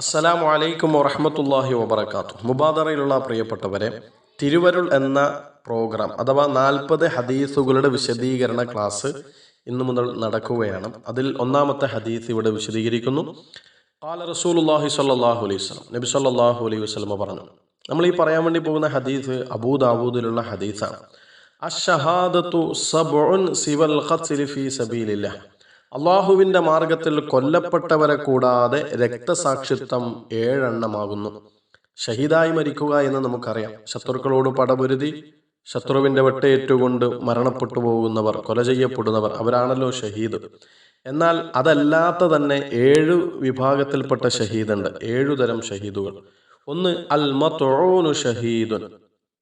അസ്സലാമു വലൈക്കും വറഹമത്തല്ലാഹി വബർക്കാത്തു മുബാദറയിലുള്ള പ്രിയപ്പെട്ടവരെ തിരുവരുൾ എന്ന പ്രോഗ്രാം അഥവാ നാൽപ്പത് ഹദീസുകളുടെ വിശദീകരണ ക്ലാസ് ഇന്നു മുതൽ നടക്കുകയാണ്. അതിൽ ഒന്നാമത്തെ ഹദീസ് ഇവിടെ വിശദീകരിക്കുന്നു. കാല റസൂലുല്ലാഹി സ്വല്ലല്ലാഹു അലൈഹി വസ്ലം നബി സല്ലാഹു അലൈഹി വസ്ലമ പറഞ്ഞു നമ്മൾ ഈ പറയാൻ വേണ്ടി പോകുന്ന ഹദീസ് അബൂദാവൂദിലുള്ള ഹദീസാണ്. അഷഹാദത്തു സബ്ഉൻ സിവൽ ഫീ സബീലില്ലാഹ്. അള്ളാഹുവിന്റെ മാർഗത്തിൽ കൊല്ലപ്പെട്ടവരെ കൂടാതെ രക്തസാക്ഷിത്വം ഏഴെണ്ണമാകുന്നു. ഷഹീദായി മരിക്കുക എന്ന് നമുക്കറിയാം. ശത്രുക്കളോട് പടപൊരുതി ശത്രുവിന്റെ വെട്ടയേറ്റുകൊണ്ട് മരണപ്പെട്ടു പോകുന്നവർ കൊല ചെയ്യപ്പെടുന്നവർ അവരാണല്ലോ ഷഹീദ്. എന്നാൽ അതല്ലാത്ത തന്നെ ഏഴ് വിഭാഗത്തിൽപ്പെട്ട ഷഹീദുണ്ട്. ഏഴു തരം ഷഹീദുകൾ. ഒന്ന് അൽ മത്തോനു ഷഹീദുൻ.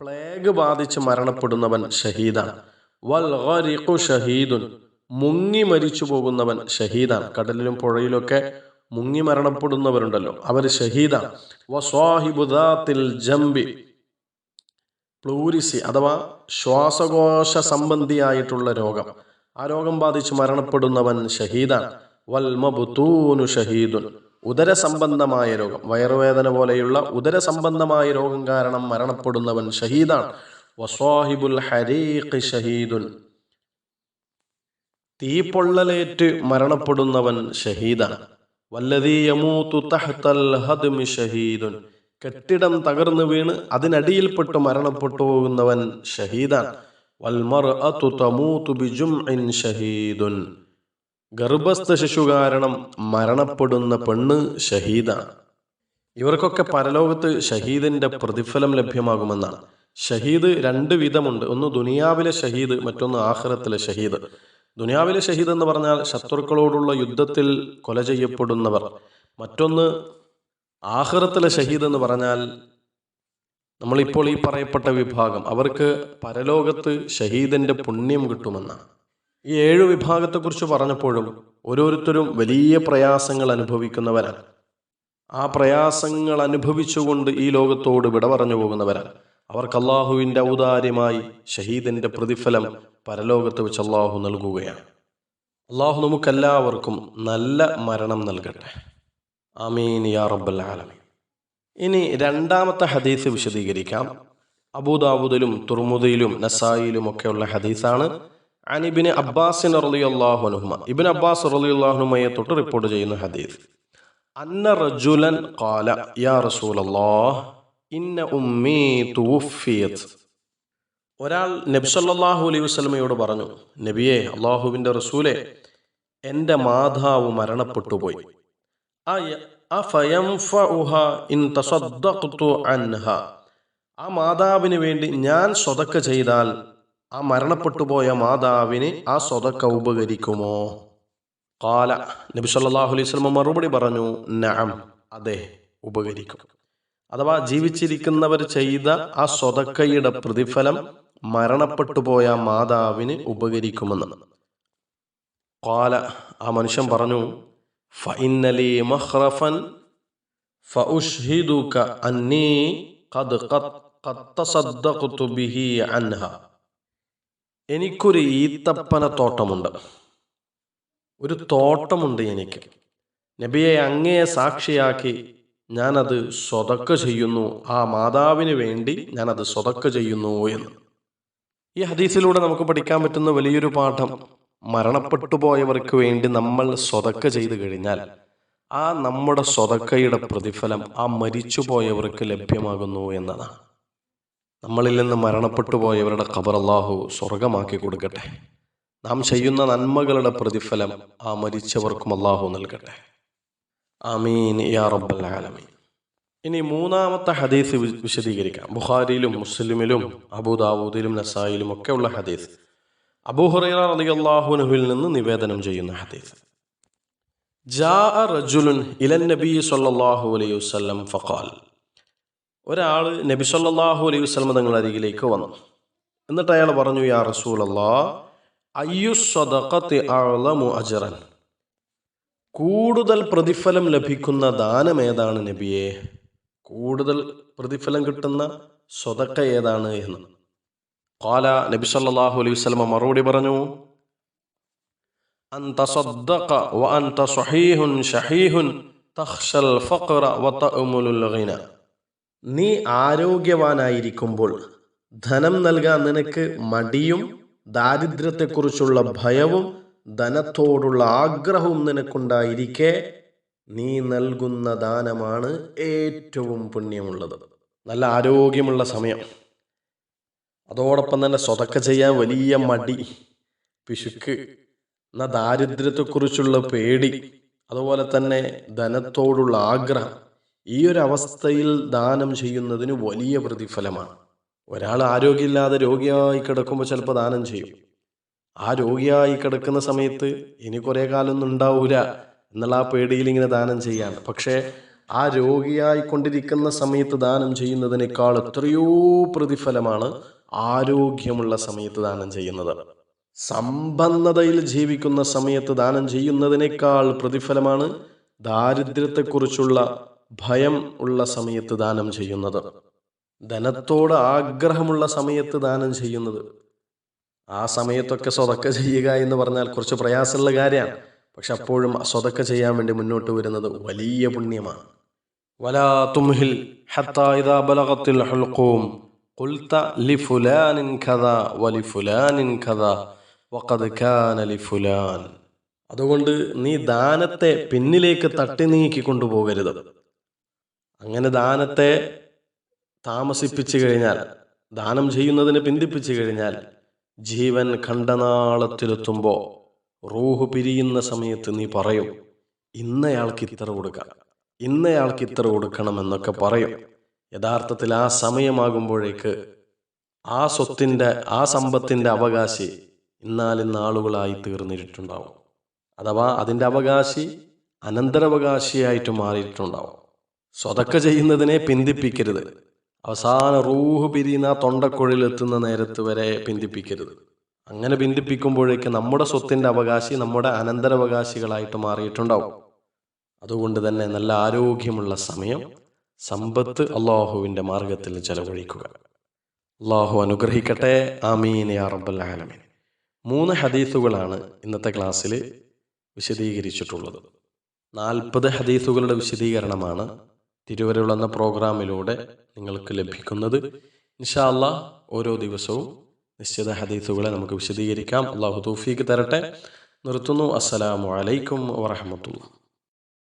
പ്ലേഗ് ബാധിച്ച് മരണപ്പെടുന്നവൻ ഷഹീദാണ്. വൽ ഷഹീദുൻ. മുങ്ങി മരിച്ചു പോകുന്നവൻ ഷഹീദാണ്. കടലിലും പുഴയിലൊക്കെ മുങ്ങി മരണപ്പെടുന്നവരുണ്ടല്ലോ. അവർ ഷഹീദാണ്. ജംബി. പ്ലൂരിസി അഥവാ ശ്വാസകോശ സംബന്ധിയായിട്ടുള്ള രോഗം. ആ രോഗം ബാധിച്ച് മരണപ്പെടുന്നവൻ ഷഹീദാണ്. വൽമബുത്തൂനു ഷഹീദുൻ. ഉദര സംബന്ധമായ രോഗം. വയറുവേദന പോലെയുള്ള ഉദര സംബന്ധമായ രോഗം കാരണം മരണപ്പെടുന്നവൻ ഷഹീദാണ്. വസ്വാഹിബുൽ ഹരീഖ് ഷഹീദുൻ. തീപ്പൊള്ളലേറ്റ് മരണപ്പെടുന്നവൻ ഷഹീദാണ്. വല്ലതീ ഹദ്മി കെട്ടിടം തകർന്നു വീണ് അതിനടിയിൽപ്പെട്ട് മരണപ്പെട്ടു പോകുന്നവൻ ഷഹീദാണ് തമൂതു ഗർഭസ്ഥ ശിശു കാരണം മരണപ്പെടുന്ന പെണ്ണ് ഷഹീദാണ്. ഇവർക്കൊക്കെ പരലോകത്ത് ഷഹീദിന്റെ പ്രതിഫലം ലഭ്യമാകുമെന്നാണ്. ഷഹീദ് രണ്ട് വിധമുണ്ട്. ഒന്ന് ദുനിയാവിലെ ഷഹീദ് മറ്റൊന്ന് ആഹ്റത്തിലെ ഷഹീദ്. ദുനിയാവിലെ ഷഹീദ് എന്ന് പറഞ്ഞാൽ ശത്രുക്കളോടുള്ള യുദ്ധത്തിൽ കൊല ചെയ്യപ്പെടുന്നവർ. മറ്റൊന്ന് ആഹ്റത്തിലെ ഷഹീദ് എന്ന് പറഞ്ഞാൽ നമ്മളിപ്പോൾ ഈ പറയപ്പെട്ട വിഭാഗം. അവർക്ക് പരലോകത്ത് ഷഹീദിന്റെ പുണ്യം കിട്ടുമെന്നാണ്. ഈ ഏഴ് വിഭാഗത്തെക്കുറിച്ച് പറഞ്ഞപ്പോഴും ഓരോരുത്തരും വലിയ പ്രയാസങ്ങൾ അനുഭവിക്കുന്നവരാണ്. ആ പ്രയാസങ്ങൾ അനുഭവിച്ചുകൊണ്ട് ഈ ലോകത്തോട് വിട പറഞ്ഞു പോകുന്നവരാണ്. അവർക്ക് അള്ളാഹുവിന്റെ ഔദാര്യമായി ഷഹീദിന്റെ പ്രതിഫലം പരലോകത്ത് വെച്ച് അള്ളാഹു നൽകുകയാണ്. അള്ളാഹു നമുക്കെല്ലാവർക്കും നല്ല മരണം നൽകട്ടെ. ആമീൻ യാ റബ്ബൽ ആലമീൻ. ഇനി രണ്ടാമത്തെ ഹദീസ് വിശദീകരിക്കാം. അബൂദാബുദിലും തുർമുദയിലും നസായിലും ഒക്കെയുള്ള ഹദീസാണ്. അനിബിന് അബ്ബാസിൻ റളിയല്ലാഹു ഇബിൻ അബ്ബാസ് റളിയല്ലാഹു അൻഹുമയെ തൊട്ട് റിപ്പോർട്ട് ചെയ്യുന്ന ഹദീസ്. അന്ന റജുലൻ കാല യാ റസൂലല്ലാഹ് ഇന്ന ഉമ്മീ തുവഫിയത് ഒരാൾ നബി സല്ലല്ലാഹു അലൈഹി വസല്ലമയോട് പറഞ്ഞു നബിയെ അള്ളാഹുവിന്റെ റസൂലെ എന്റെ മാതാവ് മരണപ്പെട്ടു പോയി. ആ മാതാവിന് വേണ്ടി ഞാൻ സ്വതക്ക ചെയ്താൽ ആ മരണപ്പെട്ടു പോയ മാതാവിന് ആ സ്വതക്ക ഉപകരിക്കുമോ? കാല നബി സല്ലല്ലാഹു അലൈഹി വസല്ലം മറുപടി പറഞ്ഞു നാം അതെ ഉപകരിക്കും. അഥവാ ജീവിച്ചിരിക്കുന്നവർ ചെയ്ത ആ സ്വതക്കയുടെ പ്രതിഫലം മരണപ്പെട്ടു പോയ മാതാവിന് ഉപകരിക്കുമെന്ന്. കാല ആ മനുഷ്യൻ പറഞ്ഞു ഖദ് എനിക്കൊരു ഈത്തപ്പന തോട്ടമുണ്ട്. ഒരു തോട്ടമുണ്ട് എനിക്ക്. നബിയെ അങ്ങയെ സാക്ഷിയാക്കി ഞാനത് സ്വതക്ക ചെയ്യുന്നു. ആ മാതാവിന് വേണ്ടി ഞാനത് സ്വതക്ക ചെയ്യുന്നു എന്ന്. ഈ ഹദീസിലൂടെ നമുക്ക് പഠിക്കാൻ പറ്റുന്ന വലിയൊരു പാഠം മരണപ്പെട്ടു പോയവർക്ക് വേണ്ടി നമ്മൾ സ്വതക്ക ചെയ്തു കഴിഞ്ഞാൽ ആ നമ്മുടെ സ്വതക്കയുടെ പ്രതിഫലം ആ മരിച്ചു പോയവർക്ക് ലഭ്യമാകുന്നു എന്നതാണ്. നമ്മളിൽ നിന്ന് മരണപ്പെട്ടു പോയവരുടെ ഖബർ അല്ലാഹു സ്വർഗമാക്കി കൊടുക്കട്ടെ. നാം ചെയ്യുന്ന നന്മകളുടെ പ്രതിഫലം ആ മരിച്ചവർക്കും അള്ളാഹു നൽകട്ടെ. ആമീൻ യാ റബ്ബൽ ആലമീൻ. ഇനി മൂന്നാമത്തെ ഹദീസ് വിശദീകരിക്കാം. ബുഖാരിയിലും മുസ്ലിമിലും അബൂദാവൂദിലും നസായിലും ഒക്കെ ഉള്ള ഹദീസ് അബൂഹുറൈറ അള്ളാഹുനുഹിൽ നിന്ന് നിവേദനം ചെയ്യുന്ന ഹദീസ്. റജുലുൻ അലൈഹി ഫഖാൽ. ഒരാൾ നബി സല്ലാഹു അലൈഹി വസ്ലം തങ്ങളുടെ അരികിലേക്ക് വന്നു. എന്നിട്ട് അയാൾ പറഞ്ഞു യാ റസൂലല്ലാ അയ്യു സ്വദഖത്തി അഅ്ലമു അജ്റൻ? കൂടുതൽ പ്രതിഫലം ലഭിക്കുന്ന ദാനം ഏതാണ് നബിയെ? കൂടുതൽ പ്രതിഫലം കിട്ടുന്ന സ്വതക്ക ഏതാണ് എന്ന്. കാല നബി സല്ലാഹു അലൈഹി വസല്ലം മറുപടി പറഞ്ഞു നീ ആരോഗ്യവാനായിരിക്കുമ്പോൾ ധനം നൽകാൻ നിനക്ക് മടിയും ദാരിദ്ര്യത്തെക്കുറിച്ചുള്ള ഭയവും ധനത്തോടുള്ള ആഗ്രഹവും നിനക്കുണ്ടായിരിക്കെ നീ നൽകുന്ന ദാനമാണ് ഏറ്റവും പുണ്യമുള്ളത്. നല്ല ആരോഗ്യമുള്ള സമയം. അതോടൊപ്പം തന്നെ സ്വതക്ക ചെയ്യാൻ വലിയ മടി പിശുക്ക് എന്ന ദാരിദ്ര്യത്തെക്കുറിച്ചുള്ള പേടി അതുപോലെ തന്നെ ധനത്തോടുള്ള ആഗ്രഹം. ഈ ഒരു അവസ്ഥയിൽ ദാനം ചെയ്യുന്നതിന് വലിയ പ്രതിഫലമാണ്. ഒരാൾ ആരോഗ്യമില്ലാതെ രോഗിയായി കിടക്കുമ്പോൾ ചിലപ്പോൾ ദാനം ചെയ്യും. ആ രോഗിയായി കിടക്കുന്ന സമയത്ത് ഇനി കുറേ കാലമൊന്നും ഉണ്ടാവൂല എന്നുള്ള ആ പേടിയിൽ ഇങ്ങനെ ദാനം ചെയ്യാണ്. പക്ഷേ ആ രോഗിയായി കൊണ്ടിരിക്കുന്ന സമയത്ത് ദാനം ചെയ്യുന്നതിനേക്കാൾ എത്രയോ പ്രതിഫലമാണ് ആരോഗ്യമുള്ള സമയത്ത് ദാനം ചെയ്യുന്നത്. സമ്പന്നതയിൽ ജീവിക്കുന്ന സമയത്ത് ദാനം ചെയ്യുന്നതിനേക്കാൾ പ്രതിഫലമാണ് ദാരിദ്ര്യത്തെക്കുറിച്ചുള്ള ഭയം ഉള്ള സമയത്ത് ദാനം ചെയ്യുന്നത്. ധനത്തോട് ആഗ്രഹമുള്ള സമയത്ത് ദാനം ചെയ്യുന്നത്. ആ സമയത്തൊക്കെ സ്വതക്ക ചെയ്യുക എന്ന് പറഞ്ഞാൽ കുറച്ച് പ്രയാസമുള്ള കാര്യമാണ്. പക്ഷെ അപ്പോഴും സ്വതക്ക ചെയ്യാൻ വേണ്ടി മുന്നോട്ട് വരുന്നത് വലിയ പുണ്യമാണ്. അതുകൊണ്ട് നീ ദാനത്തെ പിന്നിലേക്ക് തട്ടി നീക്കി കൊണ്ടുപോകരുത്. അങ്ങനെ ദാനത്തെ താമസിപ്പിച്ചു കഴിഞ്ഞാൽ ദാനം ചെയ്യുന്നതിന് പിന്തിപ്പിച്ചു കഴിഞ്ഞാൽ ജീവൻ ഖണ്ഡനാളത്തിലെത്തുമ്പോൾ റൂഹ് പിരിയുന്ന സമയത്ത് നീ പറയും ഇന്നയാൾക്ക് ഇത്ര കൊടുക്കാം ഇന്നയാൾക്ക് ഇത്ര കൊടുക്കണം എന്നൊക്കെ പറയും. യഥാർത്ഥത്തിൽ ആ സമയമാകുമ്പോഴേക്ക് ആ സ്വത്തിന്റെ ആ സമ്പത്തിന്റെ അവകാശി ഇന്നാലിന്നാളുകളായി തീർന്നിട്ടുണ്ടാവും. അഥവാ അതിന്റെ അവകാശി അനന്തരാവകാശിയായിട്ട് മാറിയിട്ടുണ്ടാവും. സ്വതക്ക ചെയ്യുന്നതിനെ പിന്തിപ്പിക്കരുത്. അവസാന റൂഹ് പിരിയുന്ന ആ എത്തുന്ന നേരത്ത് വരെ പിന്തിപ്പിക്കരുത്. അങ്ങനെ പിന്തിപ്പിക്കുമ്പോഴേക്ക് നമ്മുടെ സ്വത്തിന്റെ അവകാശി നമ്മുടെ അനന്തരവകാശികളായിട്ട് മാറിയിട്ടുണ്ടാവും. അതുകൊണ്ട് തന്നെ നല്ല ആരോഗ്യമുള്ള സമയം സമ്പത്ത് അള്ളാഹുവിന്റെ മാർഗത്തിൽ ചെലവഴിക്കുക. അള്ളാഹു അനുഗ്രഹിക്കട്ടെ. ആമീൻ യാ റബ്ബൽ ആലമീൻ. മൂന്ന് ഹദീസുകളാണ് ഇന്നത്തെ ക്ലാസ്സിൽ വിശദീകരിച്ചിട്ടുള്ളത്. നാൽപ്പത് ഹദീസുകളുടെ വിശദീകരണമാണ് തിരുവരുൾ എന്ന പ്രോഗ്രാമിലൂടെ നിങ്ങൾക്ക് ലഭിക്കുന്നത്. ഇൻഷാ അല്ലാ ഓരോ ദിവസവും നിശ്ചിത ഹദീസുകളെ നമുക്ക് വിശദീകരിക്കാം. അള്ളാഹു തൗഫീക്ക് തരട്ടെ. നിർത്തുന്നു. അസ്സലാമു അലൈക്കും വറഹമത്തുള്ള